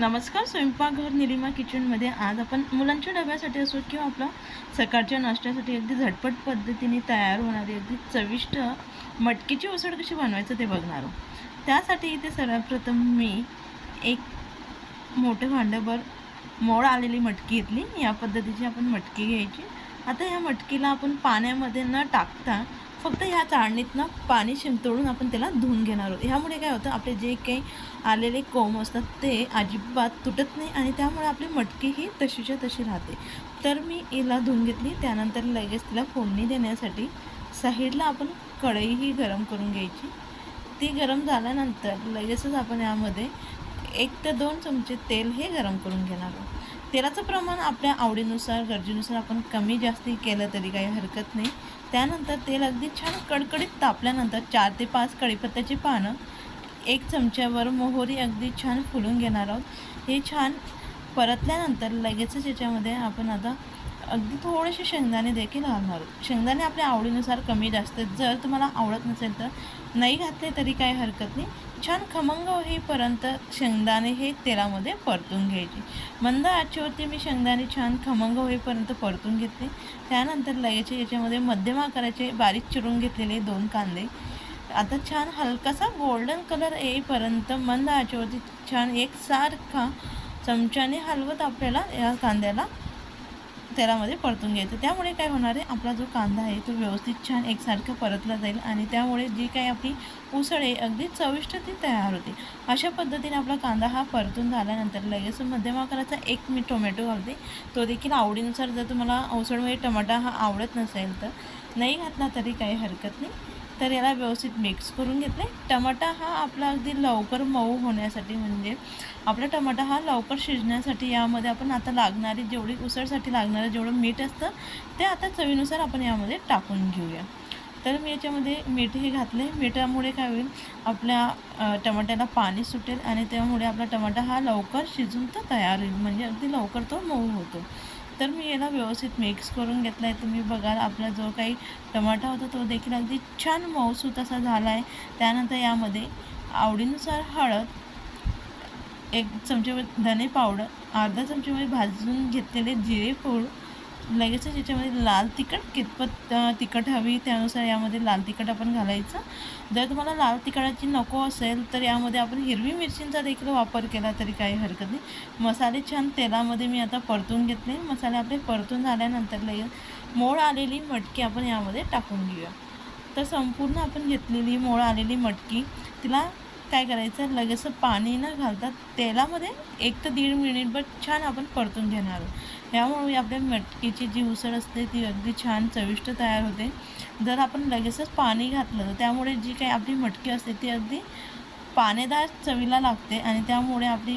नमस्कार स्वयंपाकघर निलिमा किचनमध्ये आज आपण मुलांच्या डब्यासाठी असो किंवा आपला सकाळच्या नाश्त्यासाठी अगदी झटपट पद्धतीने तयार होणारी अगदी चविष्ट मटकीची उसळ कशी बनवायचं ते बघणार आहोत. त्यासाठी इथे सर्वप्रथम मी एक मोठं भांडंभर मोड आलेली मटकी घेतली. या पद्धतीची आपण मटकी घ्यायची. आता या मटकीला आपण पाण्यामध्ये न टाकता फक्त ह्या चाळणीतनं पाणी शिंतोडून आपण त्याला धुवून घेणार आहोत. ह्यामुळे काय होतं आपले जे काही आलेले कोंब असतात ते अजिबात तुटत नाही आणि त्यामुळे आपली मटकी ही तशीच्या तशी राहते. तर मी हिला धुवून घेतली त्यानंतर लगेच तिला फोडणी देण्यासाठी साईडला आपण कढईही गरम करून घ्यायची. ती गरम झाल्यानंतर लगेचच आपण यामध्ये एक ते दोन चमचे तेल हे गरम करून घेणार आहोत. तेलाचं प्रमाण आपल्या आवडीनुसार गरजेनुसार आपण कमी जास्ती केलं तरी काही हरकत नाही. त्यानंतर तेल अगदी छान कडकडीत तापल्यानंतर चार ते पाच कढीपत्त्याची पानं एक चमच्यावर मोहरी अगदी छान फुलून घेणार आहोत. हे छान परतल्यानंतर लगेचच याच्यामध्ये आपण आता अगदी थोडेसे शेंगदाणे देखील घालणार आहोत. शेंगदाणे आपल्या आवडीनुसार कमी जास्त जर तुम्हाला आवडत नसेल तर नाही घातले तरी काही हरकत नाही. छान खमंग होईपर्यंत शेंगदाणे हे तेलामध्ये परतून घ्यायचे. मंद आचेवरती मी शेंगदाणे छान खमंग होईपर्यंत परतून घेतले. त्यानंतर लगेच याच्यामध्ये मध्यम आकाराचे बारीक चिरून घेतलेले दोन कांदे. आता छान हलकासा गोल्डन कलर येईपर्यंत मंद आचेवरती छान एकसारखा चमच्याने हलवत आपल्याला या कांद्याला तेलामध्ये परतून घ्यायचं. त्यामुळे काय होणार आहे आपला जो कांदा आहे तो व्यवस्थित छान एकसारखं परतला जाईल आणि त्यामुळे जी काही आपली उसळ आहे अगदी चविष्ट ती तयार होते. अशा पद्धतीने आपला कांदा हा परतून झाल्यानंतर लगेच मध्यम आकाराचा एक मी टोमॅटो घालते. तो देखील आवडीनुसार जर तुम्हाला उसळमध्ये टमाटा हा आवडत नसेल तर नाही घातला तरी काही हरकत नाही. तर याला व्यवस्थित मिक्स करून घेतले. टमाटा हा आपला अगदी लवकर मऊ होण्यासाठी म्हणजे आपला टमाटा हा लवकर शिजण्यासाठी यामध्ये आपण आता लागणारी जेवढी उसळसाठी लागणारं जेवढं मीठ असतं ते आता चवीनुसार आपण यामध्ये टाकून घेऊया. तर मी याच्यामध्ये मीठही घातले. मिठामुळे काय होईल आपल्या टमाट्याला पाणी सुटेल आणि त्यामुळे आपला टमाटा हा लवकर शिजून तर तयार होईल. म्हणजे अगदी लवकर तो मऊ होतो. तर मी याला व्यवस्थित मिक्स करून घेतला आहे तुम्ही बघाल आपला जो काही टमाटा होता तो देखील अगदी छान मऊसूत असा झाला आहे त्यानंतर यामध्ये आवडीनुसार हळद एक चमचे धने पावडर अर्धा चमचेमध्ये भाजून घेतलेले जिरे पूड लगेचच याच्यामध्ये लाल तिखट कितपत तिखट हवी त्यानुसार यामध्ये लाल तिखट आपण घालायचं. जर तुम्हाला लाल तिखटाची नको असेल तर यामध्ये आपण हिरवी मिरचींचा देखील वापर केला तरी काही हरकत नाही. मसाले छान तेलामध्ये मी आता परतून घेतले. मसाले आपले परतून झाल्यानंतर लगेच मोळ आलेली मटकी आपण यामध्ये टाकून घेऊया. तर संपूर्ण आपण घेतलेली मोळ आलेली मटकी तिला काय करायचं? लगेच पाणी न घालता तेलामध्ये एक तर दीड मिनिटभर छान आपण परतून घेणार. आहोत यामुळे आपल्या मटकीची जी उसळ असते ती अगदी छान चविष्ट तयार होते. जर आपण लगेचच पाणी घातलं तर त्यामुळे जी काही आपली मटकी असते ती अगदी पानेदार चवीला लागते आणि त्यामुळे आपली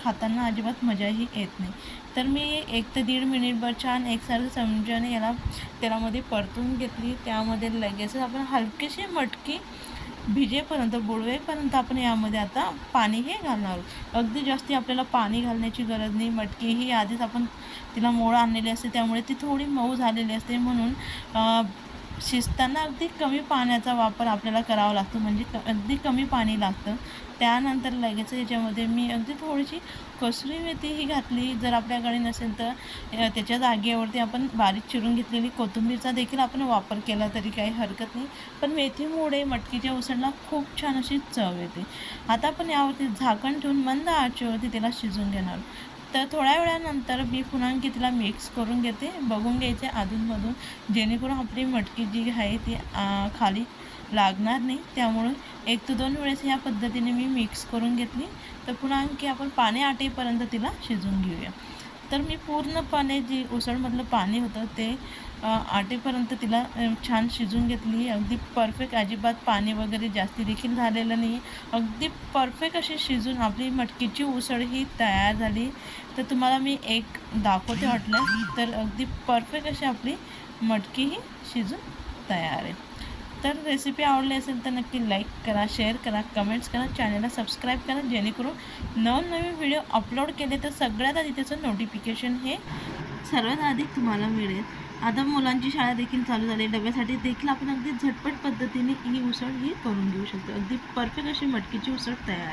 खाताना अजिबात मजाही येत नाही. तर मी एक ते दीड मिनिटभर छान एकसारखं चमच्याने याला तेलामध्ये परतून घेतली. त्यामध्ये लगेचच आपण हलकीशी मटकी भिजेपर्यंत बुडवेपर्यंत आपण यामध्ये आता पाणी हे घालणार आहोत. अगदी जास्ती आपल्याला पाणी घालण्याची गरज नाही मटकी ही आधीच आपण तिला मोळ आणलेली असते त्यामुळे ती थोडी मऊ झालेली असते. म्हणून शिजताना अगदी कमी पाण्याचा वापर आपल्याला करावा लागतो म्हणजे क अगदी कमी पाणी लागतं. त्यानंतर लगेच याच्यामध्ये मी अगदी थोडीशी कसुरी मेथी ही घातली. जर आपल्याकडे नसेल तर त्याच्या जागेवरती आपण बारीक चिरून घेतलेली कोथिंबीरचा देखील आपण वापर केला तरी काही हरकत नाही. पण मेथीमुळे मटकीच्या उसळला खूप छान अशी चव येते. आता आपण यावरती झाकण ठेवून मंद आचेवरती त्याला शिजून घेणार. तर थोड्या वेळानंतर मी पुन्हा की तिला मिक्स करून घेते. बघून घ्यायचे अधूनमधून. जेणेकरून आपली मटकी जी आहे ती खाली लागणार नाही. त्यामुळं एक ते दोन वेळेस ह्या पद्धतीने मी मिक्स करून घेतली. तर पुन्हा आणखी आपण पाणी आटेपर्यंत तिला शिजवून घेऊया. तर मी पूर्णपणे जी उसळमधलं पाणी होतं ते आटेपर्यंत तिला छान शिजून घेतली. अगदी परफेक्ट अजिबात पाणी वगैरे जास्ती देखील झालेलं नाही. अगदी परफेक्ट अशी शिजून आपली मटकीची उसळ ही तयार झाली. तर तुम्हाला मी एक दाखवते वाटलं. तर अगदी परफेक्ट अशी आपली मटकी ही शिजून तयार आहे. तर रेसिपी आवडली असेल तर नक्की लाईक करा शेअर करा कमेंट्स करा चॅनलला सबस्क्राईब करा जेणेकरून नवनवीन व्हिडिओ अपलोड केले तर सगळ्यात आधी त्याचं नोटिफिकेशन हे सर्वात आधी तुम्हाला मिळेल. आता मुलांची शाळा देखील चालू झाली डब्यासाठी देखील आपण अगदी झटपट पद्धतीने ही उसळ ही करून घेऊ शकतो. अगदी परफेक्ट अशी मटकीची उसळ तयार